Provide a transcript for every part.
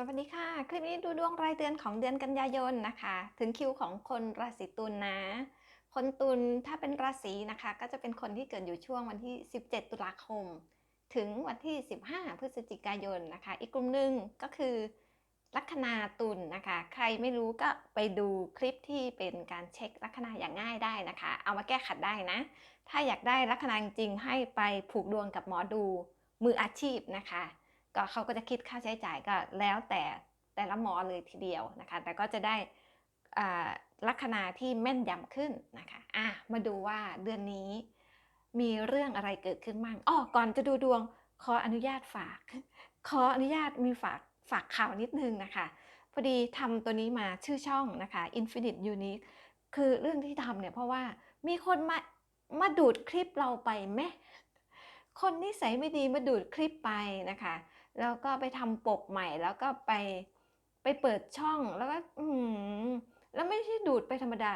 สวัสดีค่ะ คลิปนี้ดูดวงรายเดือนของเดือนกันยายนนะคะ ถึงคิวของคนราศีตุลนะ คนตุลถ้าเป็นราศีนะคะ ก็จะเป็นคนที่เกิดอยู่ช่วงวันที่ 17 ตุลาคม ถึงวันที่ 15 พฤศจิกายนนะคะ อีกกลุ่มหนึ่งก็คือ ลัคนาตุลนะคะ ใครไม่รู้ก็ไปดูคลิปที่เป็นการเช็คลัคนาอย่างง่ายได้นะคะ เอามาแก้ขัดได้นะ ถ้าอยากได้ลัคนาจริงให้ไปผูกดวงกับหมอดูมืออาชีพนะคะ ก็เขาก็จะคิดค่าใช้จ่ายก็แล้วแต่แต่ละหมอเลยทีเดียวนะคะ แต่ก็จะได้ลัคนาที่แม่นยำขึ้นนะคะอะมาดูว่าเดือนนี้มีเรื่องอะไรเกิดขึ้นบ้างอ๋อก่อนจะดูดวงขออนุญาตฝาก ขออนุญาตมีฝากฝากข่าวนิดนึงนะคะ พอดีทำตัวนี้มาชื่อช่องนะคะ Infinite Unique คือเรื่องที่ทำเนี่ยเพราะว่ามีคนมามาดูดคลิปเราไปแม่คนนิสัยไม่ดีมาดูดคลิปไปนะคะ แล้วก็ไปทำปกใหม่แล้วก็ไปไปเปิดช่องแล้วก็อืมแล้วไม่ใช่ดูดไปธรรมดา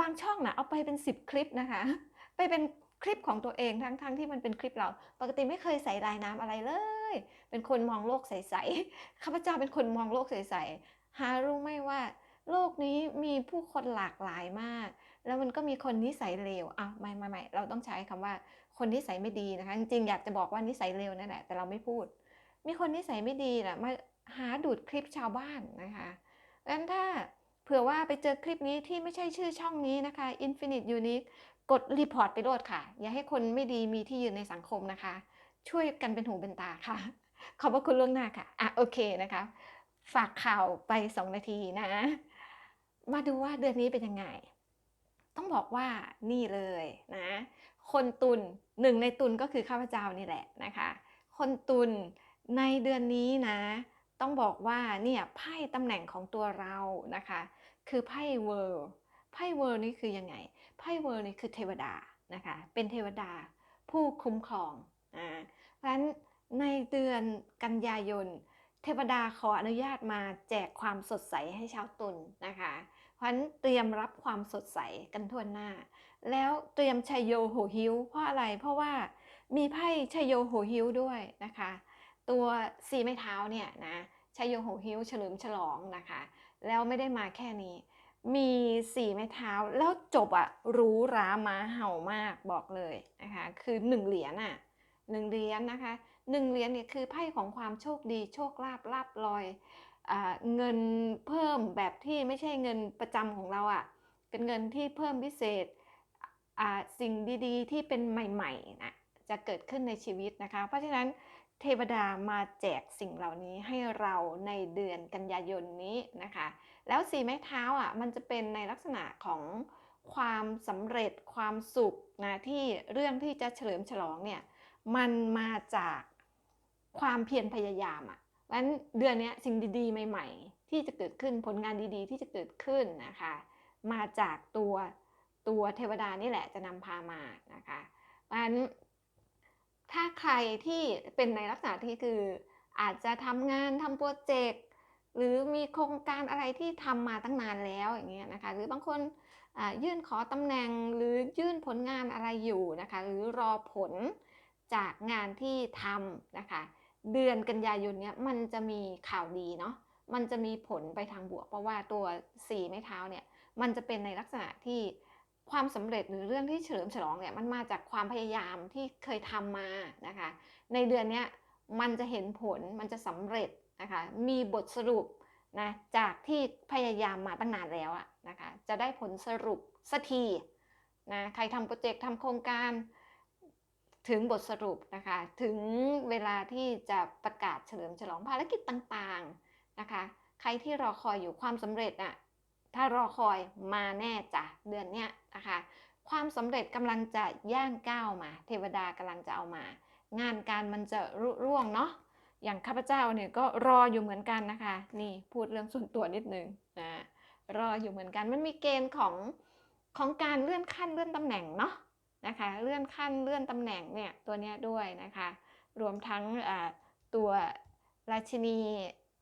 บางช่องนะเอาไปเป็นสิบคลิปนะคะ ไปเป็นคลิปของตัวเองทั้งทั้งที่มันเป็นคลิปเรา ปกติไม่เคยใส่ลายน้ำอะไรเลย เป็นคนมองโลกใสๆข้าพเจ้าเป็นคนมองโลกใสๆหารู้ไหมว่า โลกนี้มีผู้คนหลากหลายมาก แล้วมันก็มีคนนิสัยเลวอะไม่ไม่ไม่เราต้องใช้คำว่าคนนิสัยไม่ดีนะคะ จริงๆอยากจะบอกว่านิสัยเลวนั่นแหละแต่เราไม่พูด มีคนนิสัยไม่ดีนะมาหาดูดคลิปชาวบ้านนะคะดังนั้นถ้าเผื่อว่าไปเจอคลิปนี้ที่ไม่ใช่ชื่อช่องนี้นะคะ Infinite Unique กดรีพอร์ตไปโลดค่ะ อย่าให้คนไม่ดีมีที่ยืนในสังคมนะคะ ช่วยกันเป็นหูเป็นตาค่ะ ขอบพระคุณล่วงหน้าค่ะ อะโอเคนะคะ ฝากข่าวไป 2 นาทีนะ มาดูว่าเดือนนี้เป็นยังไง ต้องบอกว่านี่เลยนะ คนตุลหนึ่งในตุลก็คือข้าพเจ้านี่แหละนะคะ คนตุล ในเดือนนี้นะ ต้องบอกว่าเนี่ยไพ่ตำแหน่งของตัวเรานะคะ คือไพ่เวิร์ไพ่เวิร์นี่คือยังไงไพ่เวิร์นี่คือเทวดานะคะ เป็นเทวดาผู้คุ้มครองอ่าเพราะฉะนั้นในเดือนกันยายน เทวดาขออนุญาตมาแจกความสดใสให้ชาวตุลนะคะ เพราะฉะนั้นเตรียมรับความสดใสกันทั่วหน้า แล้วเตรียมชัยโยโหหิวเพราะอะไรเพราะว่ามีไพ่ชัยโยโหหิวด้วยนะคะ ตัวสีไม้เท้าเนี่ยนะชัยโยโหหิวเฉลิมฉลองนะคะ แล้วไม่ได้มาแค่นี้ มีสีไม้เท้าแล้วจบอะรูหรามาเห่ามากบอกเลยนะคะคือหนึ่งเหรียญอะหนึ่งเหรียญนะคะหนึ่งเหรียญเนี่ยคือไพ่ของความโชคดีโชคลาภลาบลอยอเงินเพิ่มแบบที่ไม่ใช่เงินประจำของเราอะเป็นเงินที่เพิ่มพิเศษสิ่งดีๆ ที่เป็นใหม่ๆนะจะเกิดขึ้นในชีวิตนะคะ เพราะฉะนั้น เทวดามาแจกสิ่งเหล่านี้ให้เราในเดือนกันยายนนี้นะคะ แล้วสีไม้เท้าอะมันจะเป็นในลักษณะของความสำเร็จความสุขนะที่เรื่องที่จะเฉลิมฉลองเนี่ยมันมาจากความเพียรพยายามอะเพราะฉะนั้นเดือนนี้สิ่งดีๆ ใหม่ ๆ ที่จะเกิดขึ้นผลงานดีๆ ที่จะเกิดขึ้นนะคะ มาจากตัวตัวเทวดานี่แหละจะนำพามานะคะเพราะฉะนั้น ถ้าใครที่เป็นในลักษณะที่คือ อาจจะทำงานทำโปรเจกต์หรือมีโครงการอะไรที่ทำมาตั้งนานแล้วอย่างเงี้ยนะคะ หรือบางคนยื่นขอตำแหน่งหรือยื่นผลงานอะไรอยู่นะคะ หรือรอผลจากงานที่ทำนะคะ เดือนกันยายนเนี้ยมันจะมีข่าวดีเนาะมันจะมีผลไปทางบวก เพราะว่าตัวสีไม้เท้าเนี่ยมันจะเป็นในลักษณะที่ ความสำเร็จหรือเรื่องที่เฉลิมฉลองเนี่ยมันมาจากความพยายามที่เคยทำมานะคะ ในเดือนนี้มันจะเห็นผลมันจะสำเร็จนะคะ มีบทสรุปนะจากที่พยายามมาตั้งนานแล้วอะนะคะ จะได้ผลสรุปสักทีนะใครทำโปรเจกต์ทำโครงการถึงบทสรุปนะคะ ถึงเวลาที่จะประกาศเฉลิมฉลองภารกิจต่างๆนะคะ ใครที่รอคอยอยู่ความสำเร็จน่ะ ถ้ารอคอยมาแน่จ้ะเดือนเนี้ยนะคะ ความสำเร็จกำลังจะย่างก้าวมา เทวดากำลังจะเอามา งานการมันจะรุร่วงเนาะอย่างข้าพเจ้าเนี่ยก็รออยู่เหมือนกันนะคะ นี่พูดเรื่องส่วนตัวนิดนึงนะรออยู่เหมือนกันมันมีเกณฑ์ของของการเลื่อนขั้นเลื่อนตำแหน่งเนาะนะคะ เลื่อนขั้นเลื่อนตำแหน่งเนี่ยตัวเนี้ยด้วยนะคะ รวมทั้งตัวราชินี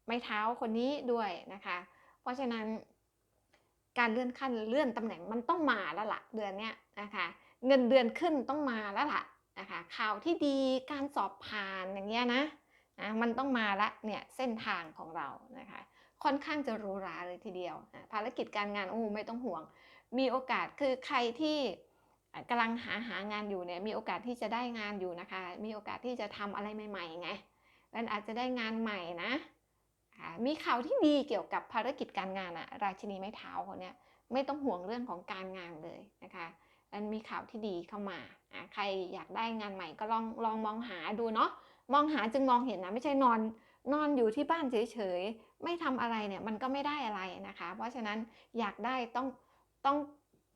ไม้เท้าคนนี้ด้วยนะคะ เพราะฉะนั้น การเลื่อนขั้นเลื่อนตำแหน่งมันต้องมาแล้วล่ะเดือนเนี้ยนะคะเงินเดือนขึ้นต้องมาแล้วล่ะนะคะข่าวที่ดีการสอบผ่านอย่างเงี้ยนะนะมันต้องมาละเนี่ยเส้นทางของเรานะคะค่อนข้างจะรูราเลยทีเดียวนะภารกิจการงานโอ้ไม่ต้องห่วง มีโอกาสคือใครที่กำลังหาหางานอยู่เนี่ยมีโอกาสที่จะได้งานอยู่นะคะ มีโอกาสที่จะทำอะไรใหม่ๆไงมันอาจจะได้งานใหม่นะ อ่ามีข่าวที่ดีเกี่ยวกับภารกิจการงานอะราชินีไม้เท้าคนเนี้ยไม่ต้องห่วงเรื่องของการงานเลยนะคะมันมีข่าวที่ดีเข้ามาอะใครอยากได้งานใหม่ก็ลองลองมองหาดูเนาะมองหาจึงมองเห็นนะไม่ใช่นอนนอนอยู่ที่บ้านเฉยๆ ไม่ทำอะไรเนี่ยมันก็ไม่ได้อะไรนะคะ เพราะฉะนั้นอยากได้ต้องต้อง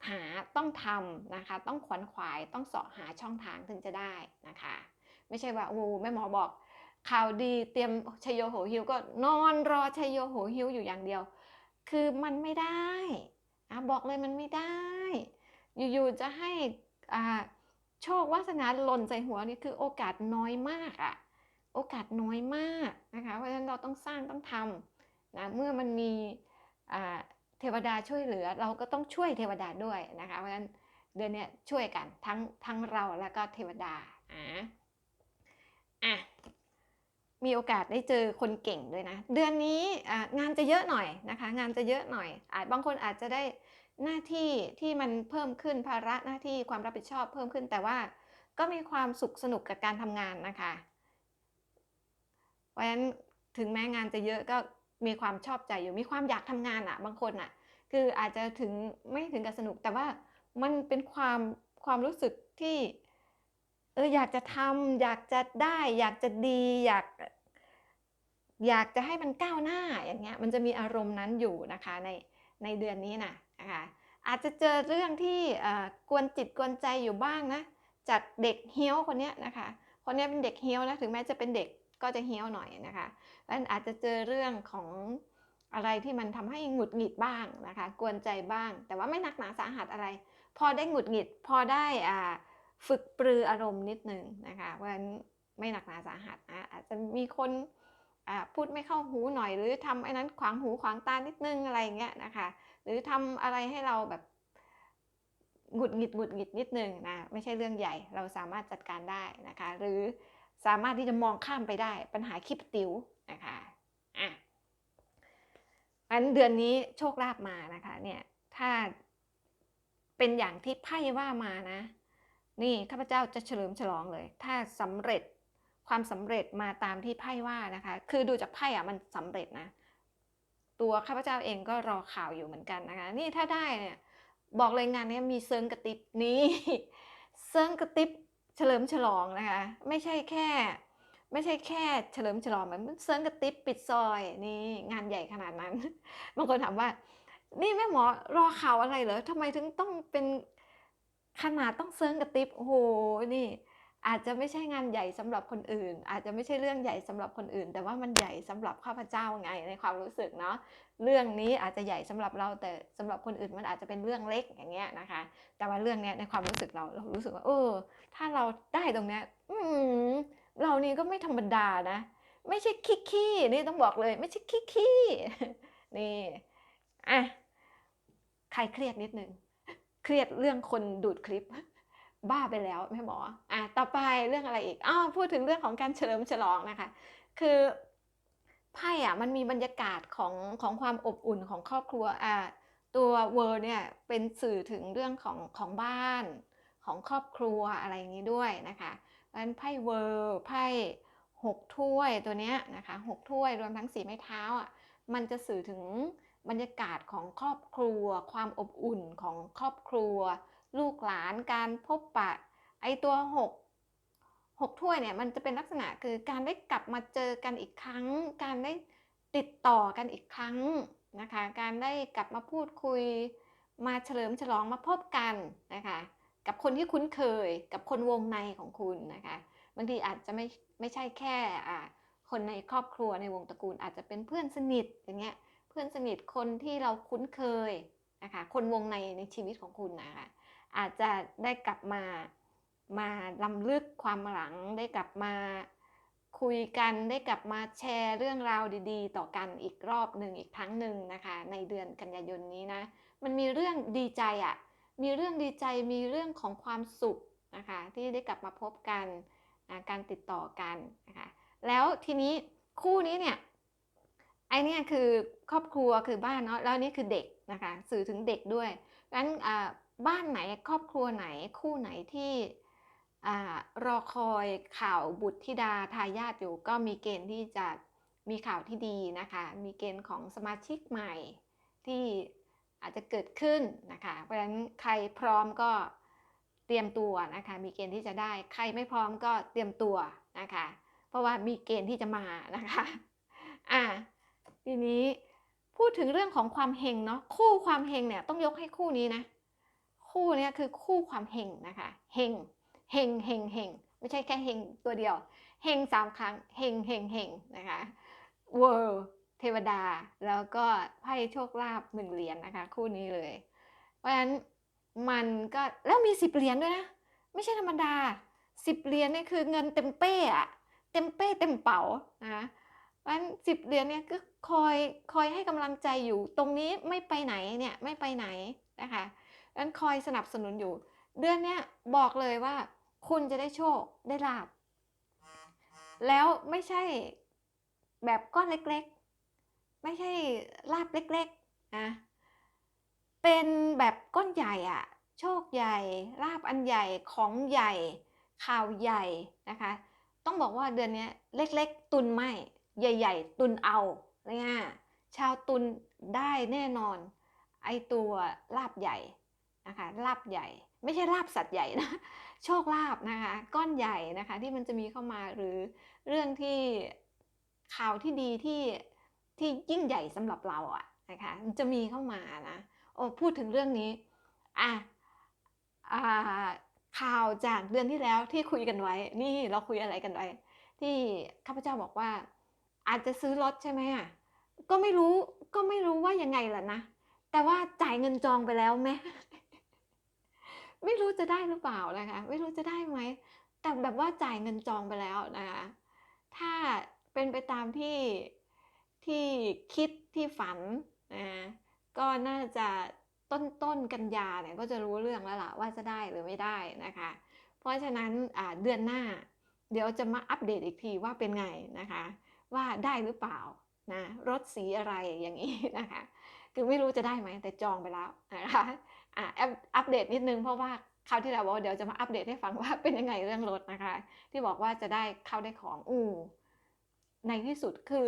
หาต้องทำนะคะ ต้องขวนขวายต้องเสาะหาช่องทางถึงจะได้นะคะ ไม่ใช่ว่าโอ้แม่หมอบอก ข่าวดีเตรียมชยโยโหหิวก็นอนรอชยโยโหหิวอยู่อย่างเดียว คือมันไม่ได้อะบอกเลยมันไม่ได้ อยู่ๆจะให้อ่าโชควาสนาหล่นใส่หัวนี่คือโอกาสน้อยมากอะโอกาสน้อยมากนะคะเพราะฉะนั้นเราต้องสร้างต้องทำนะเมื่อมันมีเทวดาช่วยเหลือ เราก็ต้องช่วยเทวดาด้วยนะคะเพราะฉะนั้นเดือนนี้ช่วยกันทั้งทั้งเราแล้วก็เทวดาอ่าอะ มีโอกาสได้เจอคนเก่งด้วยนะ เดือนนี้งานจะเยอะหน่อยนะคะ งานจะเยอะหน่อย อาจบางคนอาจจะได้หน้าที่ที่มันเพิ่มขึ้นภาระหน้าที่ความรับผิดชอบเพิ่มขึ้นแต่ว่าก็มีความสุขสนุกกับการทำงานนะคะ เพราะฉะนั้นถึงแม้งานจะเยอะก็มีความชอบใจอยู่มีความอยากทำงานอะ่ะ บางคนอะ่ะ คืออาจจะถึงไม่ถึงกับสนุก แต่ว่ามันเป็นความความรู้สึกที่เอออยากจะทำอยากจะได้ อยากจะดี อยาก อยากจะให้มันก้าวหน้าอย่างเงี้ยมันจะมีอารมณ์นั้นอยู่นะคะในในเดือนนี้นะนะคะอาจจะเจอเรื่องที่กวนจิตกวนใจอยู่บ้างนะจากเด็กเฮี้ยวคนเนี้ยนะคะคนเนี้ยเป็นเด็กเฮี้ยวนะถึงแม้จะเป็นเด็กก็จะเฮี้ยวหน่อยนะคะแล้วอาจจะเจอเรื่องของอะไรที่มันทำให้หงุดหงิดบ้างนะคะ กวนใจบ้าง แต่ว่าไม่หนักหนาสาหัสอะไร พอได้หงุดหงิด พอได้อ่าฝึกปรืออารมณ์นิดนึงนะคะเพราะฉะนั้นไม่หนักหนาสาหัสนะอาจจะมีคน พูดไม่เข้าหูหน่อย หรือทำไอ้นั้นขวางหูขวางตานิดนึงอะไรเงี้ยนะคะ หรือทำอะไรให้เราแบบหงุดหงิดหงุดหงิดนิดนึงนะไม่ใช่เรื่องใหญ่เราสามารถจัดการได้นะคะ หรือสามารถที่จะมองข้ามไปได้ปัญหาคลิปติวนะคะอะอันเดือนนี้โชคลาภมานะคะเนี่ยถ้าเป็นอย่างที่ไพ่ว่ามานะ นี่ข้าพเจ้าจะเฉลิมฉลองเลย ถ้าสำเร็จ ความสำเร็จมาตามที่ไพ่ว่านะคะ คือดูจากไพ่อะมันสำเร็จนะ ตัวข้าพเจ้าเองก็รอข่าวอยู่เหมือนกันนะคะ นี่ถ้าได้เนี่ยบอกเลยงานนี้มีเซิงกระติบนี้เซิงกระติบเฉลิมฉลองนะคะ ไม่ใช่แค่ ไม่ใช่แค่เฉลิมฉลองเหมือนเซิงกระติบปิดซอยนี่งานใหญ่ขนาดนั้นบางคนถามว่า นี่แม่หมอรอข่าวอะไรเหรอทำไมถึงต้องเป็นขนาดต้องเซิงกระติบโอ้โหนี่ อาจจะไม่ใช่งานใหญ่สำหรับคนอื่น อาจจะไม่ใช่เรื่องใหญ่สำหรับคนอื่น แต่ว่ามันใหญ่สำหรับข้าพเจ้าไงในความรู้สึกเนาะเรื่องนี้อาจจะใหญ่สำหรับเราแต่สำหรับคนอื่นมันอาจจะเป็นเรื่องเล็กอย่างเงี้ยนะคะ แต่ว่าเรื่องเนี้ยในความรู้สึกเราเรารู้สึกว่าเออถ้าเราได้ตรงเนี้ยอืมเรานี่ก็ไม่ธรรมดานะ ไม่ใช่ขี้ขี้นี่ต้องบอกเลย ไม่ใช่ขี้ขี้นี่อะใครเครียดนิดนึงเครียดเรื่องคนดูดคลิป บ้าไปแล้วแม่หมออะต่อไปเรื่องอะไรอีกอ้าวพูดถึงเรื่องของการเฉลิมฉลองนะคะ คือไพ่อะมันมีบรรยากาศของของความอบอุ่นของครอบครัวอ่าตัวเวอร์เนี่ยเป็นสื่อถึงเรื่องของของบ้านของครอบครัวอะไรอย่างนี้ด้วยนะคะเพราะฉะนั้นไพ่เวอร์ไพ่หกถ้วยตัวเนี้ยนะคะหกถ้วยรวมทั้งสีไม้เท้าอะมันจะสื่อถึงบรรยากาศของครอบครัว ความอบอุ่นของครอบครัว ลูกหลานการพบปะ ไอตัวหกหกถ้วยเนี่ยมันจะเป็นลักษณะคือการได้กลับมาเจอกันอีกครั้ง การได้ติดต่อกันอีกครั้งนะคะ การได้กลับมาพูดคุย มาเฉลิมฉลองมาพบกันนะคะกับคนที่คุ้นเคยกับคนวงในของคุณนะคะบางทีอาจจะไม่ไม่ใช่แค่อ่าคนในครอบครัวในวงตระกูล อาจจะเป็นเพื่อนสนิทอย่างเงี้ยเพื่อนสนิทคนที่เราคุ้นเคยนะคะคนวงในในชีวิตของคุณนะคะ อาจจะได้กลับมามาลำลึกความหลังได้กลับมาคุยกันได้กลับมาแชร์เรื่องราวดีๆ ต่อกันอีกรอบหนึ่งอีกครั้งหนึ่งนะคะ ในเดือนกันยายนนี้นะ มันมีเรื่องดีใจอะ่ะมีเรื่องดีใจมีเรื่องของความสุขนะคะที่ได้กลับมาพบกันนะการติดต่อกันนะคะแล้วทีนี้คู่นี้เนี่ยไอเนี่ยคือครอบครัวคือบ้านเนาะแล้วนนี่คือเด็กนะคะสื่อถึงเด็กด้วยงั้นอ่า บ้านไหนครอบครัวไหนคู่ไหนที่รอคอยข่าวบุตรธิดาทายาทอยู่ก็มีเกณฑ์ที่จะมีข่าวที่ดีนะคะ มีเกณฑ์ของสมาชิกใหม่ที่อาจจะเกิดขึ้นนะคะ เพราะฉะนั้นใครพร้อมก็เตรียมตัวนะคะ มีเกณฑ์ที่จะได้ ใครไม่พร้อมก็เตรียมตัวนะคะ เพราะว่ามีเกณฑ์ที่จะมานะคะ อ่าทีนี้พูดถึงเรื่องของความเฮงเนาะ คู่ความเฮงเนี่ยต้องยกให้คู่นี้นะ คู่เนี้คือคู่ความเฮงนะคะเฮงเฮงเฮงเฮงไม่ใช่แค่เฮงตัวเดียวเฮงสามครั้งเฮงเฮงเฮงนะคะเวอร์เทวดาแล้วก็ไพ่โชคลาภหนึ่งเหรียญนะคะ คู่นี้เลย เพราะฉะนั้นมันก็แล้วมีสิบเหรียญด้วยนะ ไม่ใช่ธรรมดาสิบเหรียญนี่คือเงินเต็มเป้อะเต็มเป้เต็มเป๋านะเพราะฉะนั้นสิบเหรียญเนี่ยก็คอยคอยให้กำลังใจอยู่ตรงนี้ไม่ไปไหนเนี่ยไม่ไปไหนนะคะ นั้นคอยสนับสนุนอยู่ เดือนเนี้ยบอกเลยว่า คุณจะได้โชคได้ลาบ แล้วไม่ใช่แบบก้อนเล็กๆ ไม่ใช่ลาบเล็กๆนะเป็นแบบก้อนใหญ่อะโชคใหญ่ลาบอันใหญ่ของใหญ่ข่าวใหญ่นะคะ ต้องบอกว่าเดือนนี้เล็กๆ ตุนไม่ ใหญ่ ๆ ตุนเอาเนี่ยชาวตุนได้แน่นอน ไอตัวลาบใหญ่ นะคะลาบใหญ่ ไม่ใช่ลาบสัตว์ใหญ่นะโชคลาบนะคะก้อนใหญ่นะคะที่มันจะมีเข้ามาหรือเรื่องที่ข่าวที่ดีที่ที่ยิ่งใหญ่สำหรับเราอะนะคะจะมีเข้ามานะโอ้พูดถึงเรื่องนี้อะอ่าข่าวจากเดือนที่แล้วที่คุยกันไว้ นี่เราคุยอะไรกันไว้ ที่ข้าพเจ้าบอกว่า อาจจะซื้อรถใช่ไหมอะก็ไม่รู้ก็ไม่รู้ว่ายังไงล่ะนะแต่ว่าจ่ายเงินจองไปแล้วไหม ไม่รู้จะได้หรือเปล่านะคะ ไม่รู้จะได้ไหม แต่แบบว่าจ่ายเงินจองไปแล้วนะคะ ถ้าเป็นไปตามที่ที่คิดที่ฝันนะก็น่าจะต้นต้นกันยาเนี่ยก็จะรู้เรื่องแล้วล่ะว่าจะได้หรือไม่ได้นะคะ เพราะฉะนั้นเดือนหน้า เดี๋ยวจะมาอัปเดตอีกทีว่าเป็นไงนะคะ ว่าได้หรือเปล่านะรถสีอะไรอย่างนี้นะคะ คือไม่รู้จะได้ไหมแต่จองไปแล้วนะคะ อะอัปเดตนิดนึงเพราะว่าคราวที่แล้วบอกเดี๋ยวจะมาอัปเดตให้ฟังว่าเป็นยังไงเรื่องรถนะคะ ที่บอกว่าจะได้เข้าได้ของอู้ในที่สุดคือ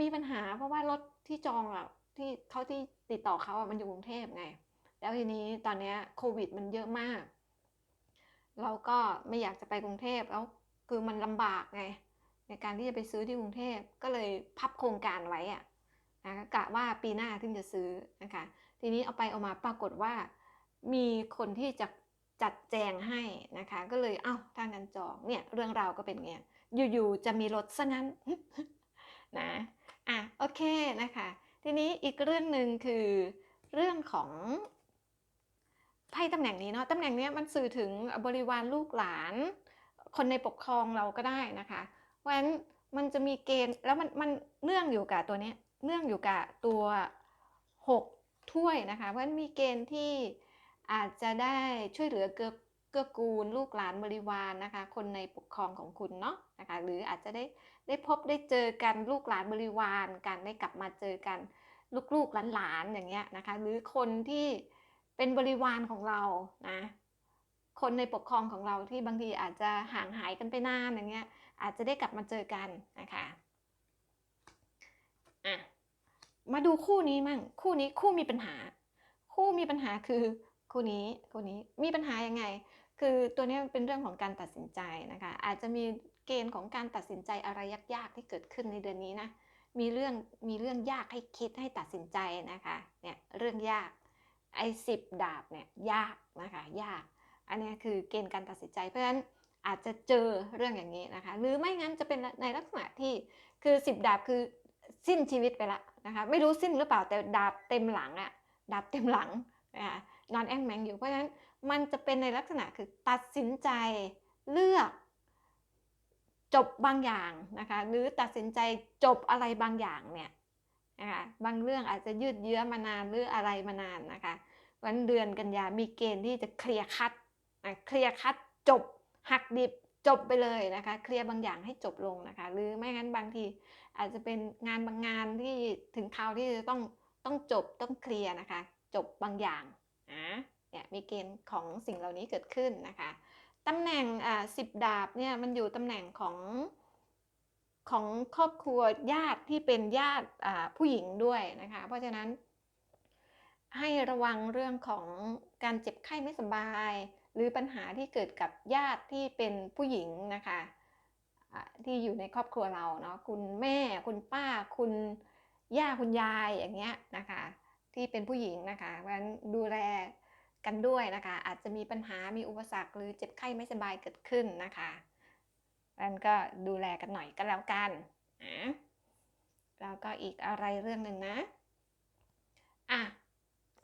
มีปัญหาเพราะว่ารถที่จองอะที่เขาที่ติดต่อเขาอะมันอยู่กรุงเทพไง แล้วทีนี้ตอนนี้โควิดมันเยอะมาก เราก็ไม่อยากจะไปกรุงเทพแล้วคือมันลำบากไง ในการที่จะไปซื้อที่กรุงเทพก็เลยพับโครงการไว้อะนะกะว่าปีหน้าถึงจะซื้อนะคะ ทีนี้เอาไปเอามาปรากฏว่า มีคนที่จะจัดแจงให้นะคะ ก็เลยเอ้าถ้างั้นจองเนี่ยเรื่องราวก็เป็นเงี้ยอยู่ๆจะมีรถซะงั้นนะอะโอเคนะคะ ทีนี้อีกเรื่องหนึ่งคือเรื่องของไพ่ตำแหน่งนี้เนาะตำแหน่งนี้มันสื่อถึงบริวารลูกหลาน คนในปกครองเราก็ได้นะคะเพราะฉะนั้นมันจะมีเกณฑ์แล้วมันมันเนื่องอยู่กับตัวนี้เนื่องอยู่กับตัว 6 ถ้วยนะคะ เพราะฉะนั้นมีเกณฑ์ที่อาจจะได้ช่วยเหลือเกือเกื้อกูลลูกหลานบริวารนนะคะ คนในปกครองของคุณเนาะนะคะ หรืออาจจะได้ได้พบได้เจอกันลูกหลานบริวารกันได้กลับมาเจอกันลูกๆหลานๆอย่างเงี้ยนะคะ หรือคนที่เป็นบริวารของเรานะ คนในปกครองของเราที่บางทีอาจจะห่างหายกันไปนานอย่างเงี้ยอาจจะได้กลับมาเจอกันนะคะอะ มาดูคู่นี้มั่ง คู่นี้คู่มีปัญหา คู่มีปัญหาคือคู่นี้คู่นี้มีปัญหายังไง คือตัวนี้เป็นเรื่องของการตัดสินใจนะคะ อาจจะมีเกณฑ์ของการตัดสินใจอะไรยากๆที่เกิดขึ้นในเดือนนี้นะ มีเรื่องมีเรื่องยากให้คิดให้ตัดสินใจนะคะ เนี่ยเรื่องยากไอ้สิบดาบเนี่ยยากนะคะยาก อันนี้คือเกณฑ์การตัดสินใจเพราะฉะนั้นอาจจะเจอเรื่องอย่างนี้นะคะ หรือไม่งั้นจะเป็นในลักษณะที่คือสิบดาบคือ สิ้นชีวิตไปละนะคะไม่รู้สิ้นหรือเปล่าแต่ดาบเต็มหลังอะดาบเต็มหลังนะคะนอนแองแมงอยู่เพราะฉะนั้นมันจะเป็นในลักษณะคือตัดสินใจเลือก จบบางอย่างนะคะหรือตัดสินใจจบอะไรบางอย่างเนี่ยนะคะบางเรื่องอาจจะยืดเยื้อมานานหรืออะไรมานานนะคะวันเดือนกันยามีเกณฑ์ที่จะเคลียร์คัดเคลียร์คัดจบหักดิบ จบไปเลยนะคะ เคลียร์บางอย่างให้จบลงนะคะ หรือไม่งั้นบางทีอาจจะเป็นงานบางงานที่ถึงคราวที่จะต้องต้องจบต้องเคลียร์นะคะ จบบางอย่างนะเนี่ยมีเกณฑ์ของสิ่งเหล่านี้เกิดขึ้นนะคะตำแหน่งอ่าสิบดาบเนี่ยมันอยู่ตำแหน่งของของครอบครัวญาติที่เป็นญาติอ่าผู้หญิงด้วยนะคะ เพราะฉะนั้นให้ระวังเรื่องของการเจ็บไข้ไม่สบาย หรือปัญหาที่เกิดกับญาติที่เป็นผู้หญิงนะคะที่อยู่ในครอบครัวเราเนาะคุณแม่คุณป้าคุณย่าคุณยายอย่างเงี้ยนะคะที่เป็นผู้หญิงนะคะเพราะฉะนั้นดูแลกันด้วยนะคะ อาจจะมีปัญหามีอุปสรรคหรือเจ็บไข้ไม่สบายเกิดขึ้นนะคะเพราะฉะนั้นก็ดูแลกันหน่อยก็แล้วกันนะแล้วก็อีกอะไรเรื่องหนึ่งนะอะ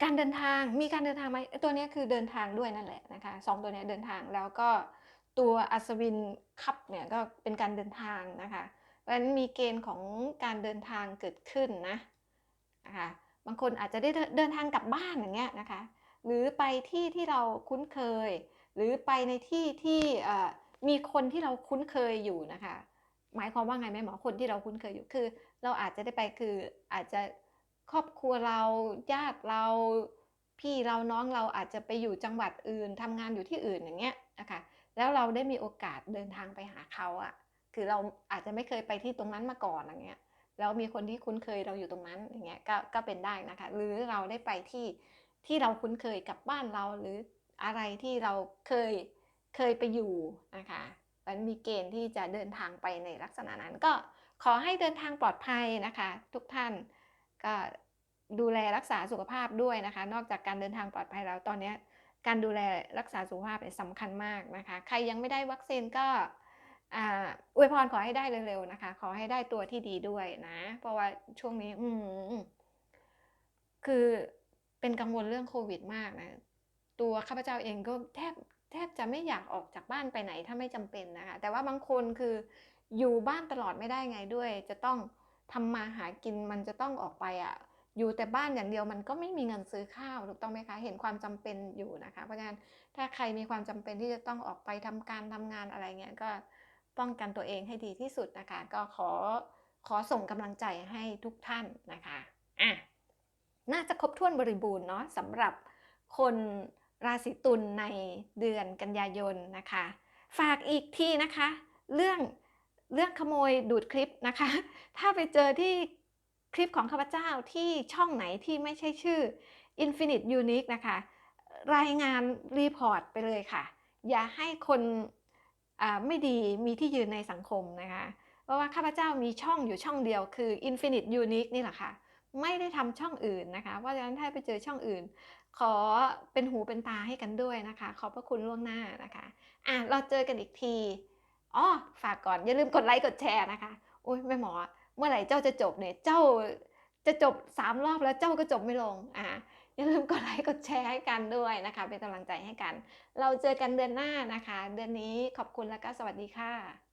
การเดินทางมีการเดินทางไหมตัวนี้คือเดินทางด้วยนั่นแหละนะคะสองตัวนี้เดินทางแล้วก็ตัวอัศวินคัพเนี่ยก็เป็นการเดินทางนะคะเพราะฉะนั้นมีเกณฑ์ของการเดินทางเกิดขึ้นนะนะคะบางคนอาจจะได้เดินทางกลับบ้านอย่างเงี้ยนะคะหรือไปที่ที่เราคุ้นเคย หรือไปในที่ที่มีคนที่เราคุ้นเคยอยู่นะคะหมายความว่าไงแม่หมอคนที่เราคุ้นเคยอยู่คือ เราอาจจะได้ไปคืออาจจะ ครอบครัวเราญาติเราพี่เราน้องเราอาจจะไปอยู่จังหวัดอื่นทำงานอยู่ที่อื่นอย่างเงี้ยนะคะแล้วเราได้มีโอกาสเดินทางไปหาเขาอะคือเราอาจจะไม่เคยไปที่ตรงนั้นมาก่อนอย่างเงี้ยแล้วมีคนที่คุ้นเคยเราอยู่ตรงนั้นอย่างเงี้ยก็ก็เป็นได้นะคะ หรือเราได้ไปที่ที่เราคุ้นเคยกับบ้านเราหรืออะไรที่เราเคยเคยไปอยู่นะคะมันมีเกณฑ์ที่จะเดินทางไปในลักษณะนั้น ก็ขอให้เดินทางปลอดภัยนะคะ ทุกท่าน ก็ดูแลรักษาสุขภาพด้วยนะคะ นอกจากการเดินทางปลอดภัยแล้วตอนนี้การดูแลรักษาสุขภาพเป็นสำคัญมากนะคะ ใครยังไม่ได้วัคซีนก็อวยพรขอให้ได้เร็วๆนะคะ ขอให้ได้ตัวที่ดีด้วยนะ เพราะว่าช่วงนี้อืคือเป็นกังวลเรื่องโควิดมากนะ ตัวข้าพเจ้าเองก็แทบแทบจะไม่อยากออกจากบ้านไปไหนถ้าไม่จำเป็นนะคะ แต่ว่าบางคนคืออยู่บ้านตลอดไม่ได้ไงด้วย จะต้อง ทำมาหากินมันจะต้องออกไปอะ่ะอยู่แต่บ้านอย่างเดียวมันก็ไม่มีเงินซื้อข้าวถูกต้องไหมคะเห็นความจำเป็นอยู่นะคะ เพราะฉะนั้นถ้าใครมีความจำเป็นที่จะต้องออกไปทำการทำงานอะไรเงี้ยก็ป้องกันตัวเองให้ดีที่สุดนะคะ ก็ขอขอส่งกำลังใจให้ทุกท่านนะคะอะน่าจะครบถ้วนบริบูรณ์เนาะสำหรับคนราศีตุลในเดือนกันยายนนะคะ ฝากอีกทีนะคะ เรื่อง เรื่องขโมยดูดคลิปนะคะ ถ้าไปเจอที่คลิปของข้าพเจ้าที่ช่องไหนที่ไม่ใช่ชื่อ Infinite Unique นะคะ รายงานรีพอร์ตไปเลยค่ะ อย่าให้คนไม่ดีมีที่ยืนในสังคมนะคะ เพราะว่าข้าพเจ้ามีช่องอยู่ช่องเดียวคือ Infinite Unique นี่แหละค่ะ ไม่ได้ทำช่องอื่นนะคะ เพราะฉะนั้นถ้าไปเจอช่องอื่น ขอเป็นหูเป็นตาให้กันด้วยนะคะ ขอบพระคุณล่วงหน้านะคะ อะเราเจอกันอีกที อ๋อฝากก่อนอย่าลืมกดไลค์กดแชร์นะคะอุ้ยแม่หมอ เมื่อไหร่เจ้าจะจบเนี่ยเจ้าจะจบสามรอบแล้วเจ้าก็จบไม่ลงอ่าอย่าลืมกดไลค์กดแชร์ให้กันด้วยนะคะ เป็นกำลังใจให้กัน เราเจอกันเดือนหน้านะคะ เดือนนี้ขอบคุณแล้วก็สวัสดีค่ะ